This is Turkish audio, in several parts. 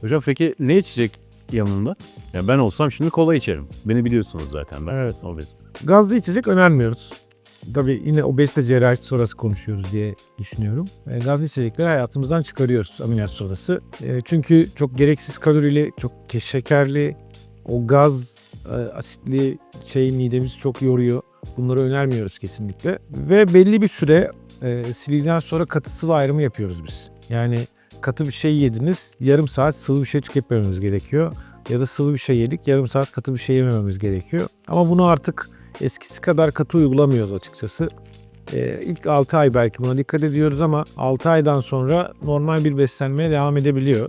Hocam peki ne içecek yanında? Ya ben olsam şimdi kola içerim. Beni biliyorsunuz zaten ben. Evet. Obez. Gazlı içecek önermiyoruz. Tabii yine obezite cerrahisi sonrası konuşuyoruz diye düşünüyorum. E, gazlı içecekleri hayatımızdan çıkarıyoruz ameliyat sonrası. E, çünkü çok gereksiz kalorili, çok ke- şekerli, o gaz e, asitli şey midemizi çok yoruyor. Bunları önermiyoruz kesinlikle. Ve belli bir süre e, sildikten sonra katı sıvı ayrımı yapıyoruz biz. Yani katı bir şey yediniz, yarım saat sıvı bir şey tüketmememiz gerekiyor. Ya da sıvı bir şey yedik, yarım saat katı bir şey yemememiz gerekiyor. Ama bunu artık eskisi kadar katı uygulamıyoruz açıkçası. Ee, ilk 6 ay belki buna dikkat ediyoruz ama 6 aydan sonra normal bir beslenmeye devam edebiliyor.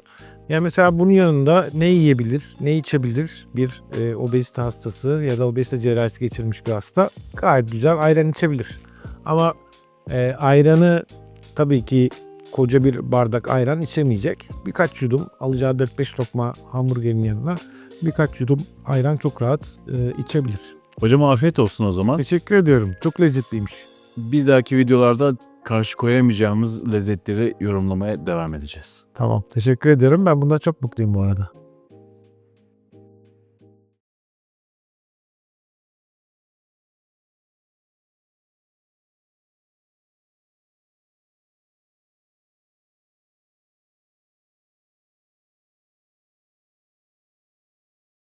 Yani mesela bunun yanında ne yiyebilir, ne içebilir bir e, obezite hastası ya da obezite cerrahisi geçirmiş bir hasta gayet güzel ayran içebilir. Ama e, ayranı tabii ki koca bir bardak ayran içemeyecek. Birkaç yudum alacağı 4-5 lokma hamburgerin yanına birkaç yudum ayran çok rahat e, içebilir. Hocam afiyet olsun o zaman. Teşekkür ediyorum. Çok lezzetliymiş. Bir dahaki videolarda karşı koyamayacağımız lezzetleri yorumlamaya devam edeceğiz. Tamam. Teşekkür ediyorum. Ben bundan çok mutluyum bu arada.